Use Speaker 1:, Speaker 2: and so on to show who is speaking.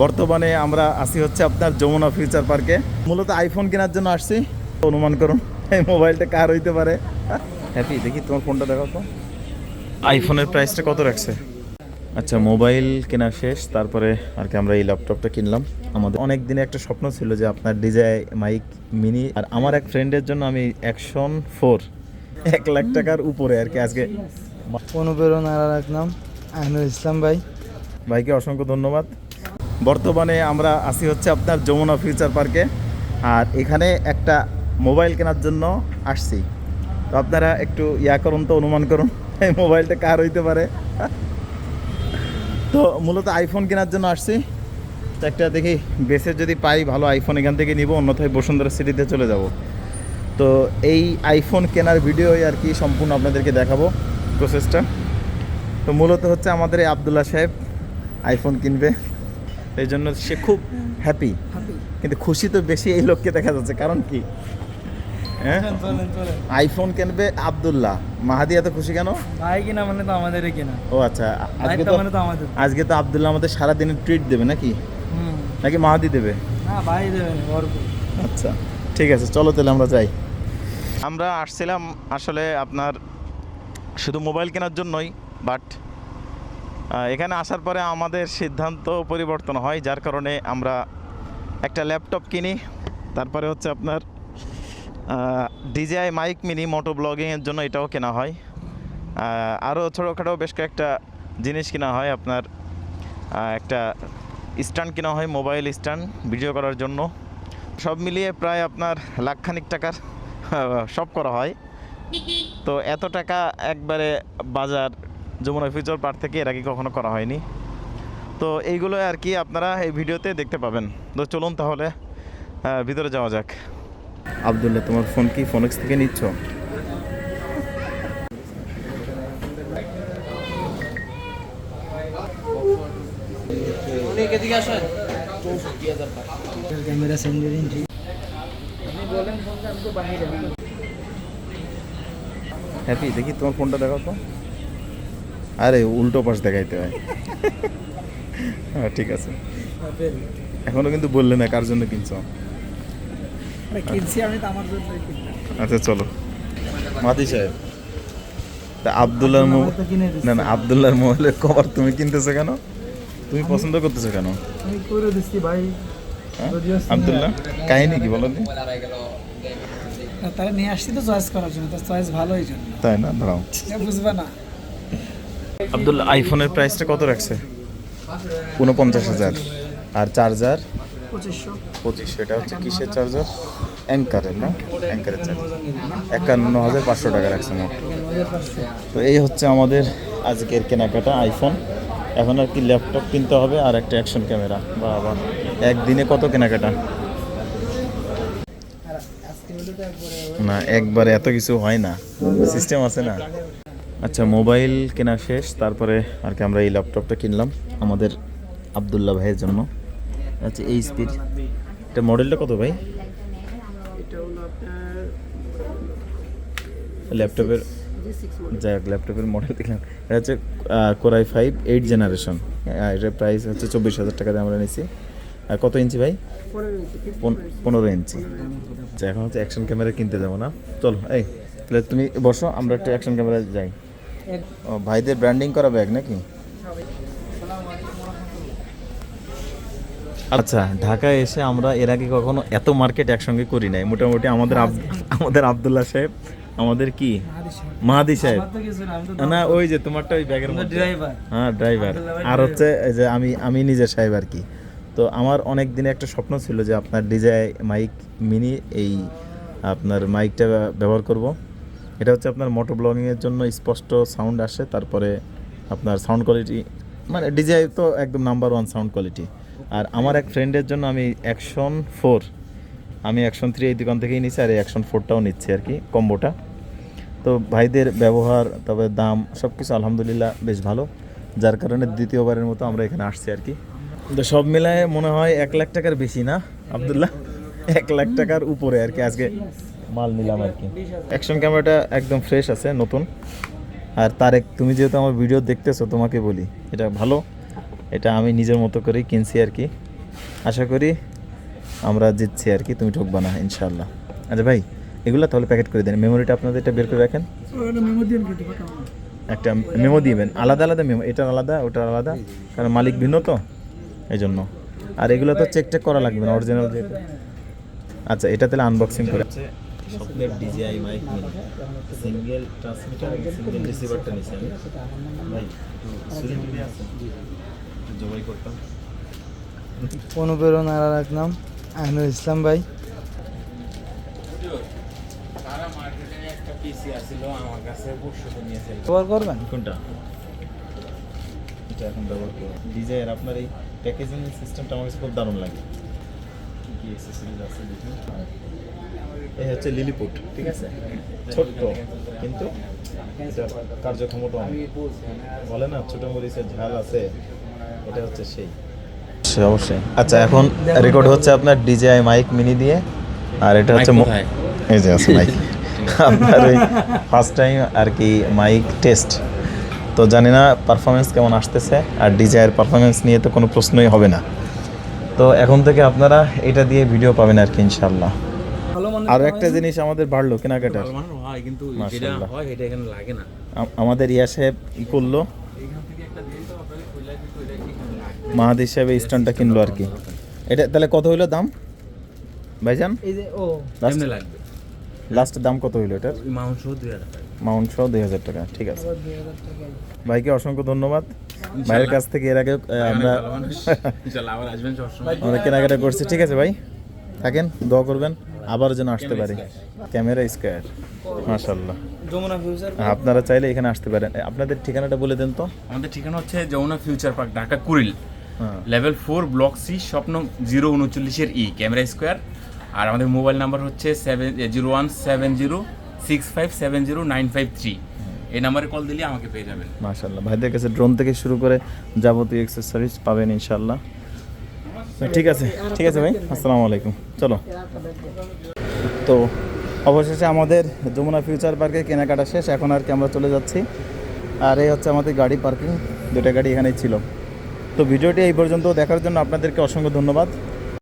Speaker 1: বর্তমানে আমরা আসি হচ্ছে আপনার যমুনা ফিউচার পার্কে। মূলত আইফোন কেনার জন্য আসছি। অনুমান করুন এই মোবাইলটা কার হইতে পারে? হ্যাপি দেখি তোমার ফোনটা দেখো তো। আইফোনের প্রাইসটা কত রাখছে? আচ্ছা মোবাইল কেনা শেষ তারপরে আর কি আমরা এই ল্যাপটপটা কিনলাম। আমাদের অনেক দিনে একটা স্বপ্ন ছিল যে আপনার ডিজাই মাইক মিনি আর আমার এক ফ্রেন্ডের জন্য আমি অ্যাকশন ফোর এক লাখ টাকার উপরে আর কি আজকে।
Speaker 2: অনুপ্রেরণার এক নাম আইনুল ইসলাম ভাই।
Speaker 1: ভাইকে অসংখ্য ধন্যবাদ। বর্তমানে আমরা আসি হচ্ছে আপনার যমুনা ফিউচার পার্কে। আর এখানে একটা মোবাইল কেনার জন্য আসছি। তো আপনারা একটু ইয়া করুন তো, অনুমান করুন, এই মোবাইলটা কার হইতে পারে? তো মূলত আইফোন কেনার জন্য আসছি। তো একটা দেখি বেসের যদি পাই, ভালো আইফোন এখান থেকে নিব, অন্যথায় বসুন্ধরা সিটিতে চলে যাব। তো এই আইফোন কেনার ভিডিও আর কি সম্পূর্ণ আপনাদেরকে দেখাবো প্রসেসটা তো মূলত হচ্ছে আমাদের এই আবদুল্লাহ সাহেব আইফোন কিনবে। এই জন্য সে খুব হ্যাপি কিন্তু খুশি তো বেশি এই লোককে দেখা যাচ্ছে কারণ কি? হ্যাঁ? আইফোন কিনবে আবদুল্লাহ। মাহাদি এত খুশি কেন?
Speaker 2: ভাই কিনা মানে তো আমাদেরই কিনা।
Speaker 1: ও আচ্ছা আজকে তো
Speaker 2: মানে তো আমাদের।
Speaker 1: আজকে তো আবদুল্লাহ আমাদের সারা দিনের ট্রিট দেবে নাকি? নাকি মাহাদি দেবে?
Speaker 2: না ভাই ভরপুর।
Speaker 1: আচ্ছা ঠিক আছে চলো তাহলে আমরা যাই। আমরা আসছিলাম আসলে আপনার শুধু মোবাইল কেনার জন্যই বাট এখানে আসার পরে আমাদের সিদ্ধান্ত পরিবর্তন হয়, যার কারণে আমরা একটা ল্যাপটপ কিনি। তারপরে হচ্ছে আপনার ডিজিআই মাইক মিনি মোটো ব্লগিংয়ের জন্য এটাও কেনা হয়। আরও ছোটোখাটো বেশ কয়েকটা জিনিস কেনা হয় আপনার একটা স্ট্যান্ড কেনা হয়, মোবাইল স্ট্যান্ড, ভিডিও করার জন্য। সব মিলিয়ে প্রায় আপনার লাখখানিক টাকার সব করা হয়। তো এত টাকা একবারে বাজার যমুনা ফিউচার পার্ক থেকে এর আগে কখনো করা হয়নি। তো এইগুলো আর কি আপনারা এই ভিডিওতে দেখতে পাবেন। তো চলুন তাহলে ভিতরে যাওয়া যাক। আবদুল্লাহ তোমার ফোন কি ফোনেক্স থেকে নিচ্ছ? হ্যাপি দেখি তোমার ফোনটা দেখাও তো। আরে উল্টো পাশ দেখাইতে হয়। হ্যাঁ ঠিক আছে। এখনও কিন্তু বললে না কার জন্য কিনছো।
Speaker 2: কিনছি আমি তো আমার জন্য
Speaker 1: আচ্ছা চলো। মাদি সাহেব তা আবদুল্লাহর
Speaker 2: তো
Speaker 1: না না আবদুল্লাহর মোবাইলের কভার তুমি কিনতেছো কেন? তুমি পছন্দ করতেছো কেন?
Speaker 2: আমি করে দিচ্ছি ভাই।
Speaker 1: হ্যাঁ? আবদুল্লাহ কাহিনী কি বলো?
Speaker 2: তারা নিয়ে আসছি তো চয়েস করার জন্য। তার চয়েস ভালোই জন্য।
Speaker 1: তাই না? দাঁড়াও
Speaker 2: বুঝবে না।
Speaker 1: আবদুল্লাহ আইফোনের প্রাইসটা কত রাখছে? উনপঞ্চাশ হাজার। আর চার্জার
Speaker 2: পঁচিশশো।
Speaker 1: পঁচিশ এটা হচ্ছে কিসের চার্জার অ্যাঙ্কারের না? অ্যাঙ্কারের চার্জার একান্ন হাজার পাঁচশো টাকা রাখছে মোট। তো এই হচ্ছে আমাদের আজকের কেনাকাটা আইফোন এখন আর কি ল্যাপটপ কিনতে হবে আর একটা অ্যাকশন ক্যামেরা বা আবার একদিনে কত কেনাকাটা? না একবারে এত কিছু হয় না। সিস্টেম আছে না? আচ্ছা মোবাইল কেনা শেষ, তারপরে আর কি আমরা এই ল্যাপটপটা কিনলাম, আমাদের আবদুল্লাহ ভাইয়ের জন্য। আচ্ছা এই স্পিড এটা মডেলটা কত ভাই? ল্যাপটপের যাই হোক, ল্যাপটপের মডেল দেখলাম। এটা হচ্ছে কোরাই ফাইভ এইট জেনারেশন এটার প্রাইস হচ্ছে চব্বিশ হাজার টাকা দিয়ে আমরা নিয়েছি আর কত ইঞ্চি ভাই? পনেরো ইঞ্চি আচ্ছা এখন হচ্ছে অ্যাকশন ক্যামেরা কিনতে যাব না। চলো, এই, তাহলে তুমি বসো, আমরা একটা অ্যাকশন ক্যামেরা যাই। ও ভাইদের ব্র্যান্ডিং করা ব্যাগ নাকি? আচ্ছা ঢাকায় এসে আমরা এর আগে কখনো এত মার্কেট একসঙ্গে করি নাই। মোটামুটি আমাদের আমাদের আবদুল্লাহ সাহেব আমাদের কি? মাহাদি সাহেব।
Speaker 2: না আমি তো
Speaker 1: না ওই যে তোমারটা ওই ব্যাগের
Speaker 2: ড্রাইভার
Speaker 1: হ্যাঁ ড্রাইভার আর হচ্ছে এই যে আমি আমি নিজের সাহেব আর কি। তো আমার অনেক দিনে একটা স্বপ্ন ছিল যে আপনার ডিজাই মাইক মিনি এই আপনার মাইকটা ব্যবহার করব। এটা হচ্ছে আপনার মোটো ব্লগিংয়ের জন্য স্পষ্ট সাউন্ড আসে, তারপরে আপনার সাউন্ড কোয়ালিটি মানে ডিজাই তো একদম নাম্বার ওয়ান সাউন্ড কোয়ালিটি আর আমার এক ফ্রেন্ডের জন্য আমি অ্যাকশন ফোর আমি অ্যাকশন থ্রি এই দোকান থেকেই নিচ্ছি আর এই অ্যাকশন ফোরটাও নিচ্ছি আর কি কম্বোটা তো ভাইদের ব্যবহার তবে দাম সব কিছু আলহামদুলিল্লাহ বেশ ভালো। যার কারণে দ্বিতীয়বারের মতো আমরা এখানে আসছি আর কি। তো সব মিলায় মনে হয় এক লাখ টাকার বেশি না, আবদুল্লাহ? এক লাখ টাকার উপরে আর কি, আজকে মাল নিলাম আর কি। অ্যাকশন ক্যামেরাটা একদম ফ্রেশ আছে নতুন। আর তারেক তুমি যেহেতু আমার ভিডিও দেখতেছো তোমাকে বলি এটা ভালো। এটা আমি নিজের মতো করেই কিনছি আর কি। আশা করি আমরা জিতছি আর কি তুমি ঠকবা না ইনশাল্লাহ আচ্ছা ভাই এগুলো তাহলে প্যাকেট করে দেন। মেমোরিটা আপনাদের এটা বের করে রাখেন। একটা মেমো দিবেন আলাদা আলাদা মেমো এটা আলাদা ওটা আলাদা কারণ মালিক ভিন্ন তো এই জন্য আর এগুলো তো চেক টেক করা লাগবে না অরিজিনাল যেহেতু। আচ্ছা এটা তাহলে আনবক্সিং করে স্বপ্নের DJI mic mini single transmitter single রিসিভারটা নিছি আমি। ভাই সুরি যদি আছে জবাই করতাম।
Speaker 2: অনুপ্রেরণার আর এক নাম আইনুল ইসলাম ভাই। ব্যবহার করবেন?
Speaker 1: কোনটা? এটা এখন ব্যবহার আপনার এই প্যাকেজিং সিস্টেমটা আমার কাছে খুব দারুণ লাগে। কি কি আছে দেখুন। এই হচ্ছে লিলিপুট ঠিক আছে? ছোট্ট কিন্তু এটা কার্যক্ষমতা অনেক। বলে না ছোট মরিচের ঝাল আছে এটা হচ্ছে সেই। অবশ্যই। আচ্ছা এখন রেকর্ড হচ্ছে আপনার ডিজিআই মাইক মিনি দিয়ে আর এটা হচ্ছে? এই যে আছে মাইক আপনার ওই ফার্স্ট টাইম আর কি মাইক টেস্ট তো জানি না পারফরমেন্স কেমন আসতেছে আর ডিজাইয়ের পারফরমেন্স নিয়ে তো কোনো প্রশ্নই হবে না। তো এখন থেকে আপনারা এটা দিয়ে ভিডিও পাবেন আর কি ইনশাল্লাহ আর একটা জিনিস আমাদের বাড়লো কেনাকাটার।
Speaker 3: হয় কিন্তু যেটা হয় এটা এখানে লাগে না।
Speaker 1: আমাদের ইয়া সাহেব ই করল? মাহাদি সাহেব এই স্ট্যান্ডটা কিনলো আর কি। এটা তাহলে কত হইল দাম? ভাইজান?
Speaker 3: লাগবে।
Speaker 1: লাস্ট দাম কত হইল এটার?
Speaker 3: মাউন্ট সহ দুই হাজার টাকা।
Speaker 1: ঠিক আছে। ভাইকে অসংখ্য ধন্যবাদ। ভাইয়ের কাছ থেকে এর আগে আমরা আমরা কেনাকাটা করছি ঠিক আছে ভাই। থাকেন দোয়া করবেন। আবার যেন আসতে পারি। ক্যামেরা স্কোয়ার মাশাল্লাহ
Speaker 2: যমুনা ফিউচার
Speaker 1: আপনারা চাইলে এখানে আসতে পারেন। আপনাদের ঠিকানাটা বলে দেন তো।
Speaker 3: আমাদের ঠিকানা হচ্ছে Jamuna future park Dhaka Kuril. Level four block C Swapno zero উনচল্লিশের E camera square আর আমাদের মোবাইল নাম্বার হচ্ছে seven zero one seven zero six five seven zero nine five three এই নাম্বারে কল দিলে আমাকে পেয়ে যাবেন।
Speaker 1: মাশাল্লাহ ভাইদের কাছে ড্রোন থেকে শুরু করে যাবতীয় এক্সেসরিজ পাবেন ইনশাল্লাহ ঠিক আছে ঠিক আছে ভাই, আসসালামু আলাইকুম, চলো। তো অবশেষে আমাদের যমুনা ফিউচার পার্কে কেনাকাটা শেষ, এখন আর কি আমরা চলে যাচ্ছি। আর এই হচ্ছে আমাদের গাড়ি পার্কিং, দুটা গাড়ি এখানেই ছিল। তো ভিডিওটি এই পর্যন্ত দেখার জন্য আপনাদেরকে অসংখ্য ধন্যবাদ।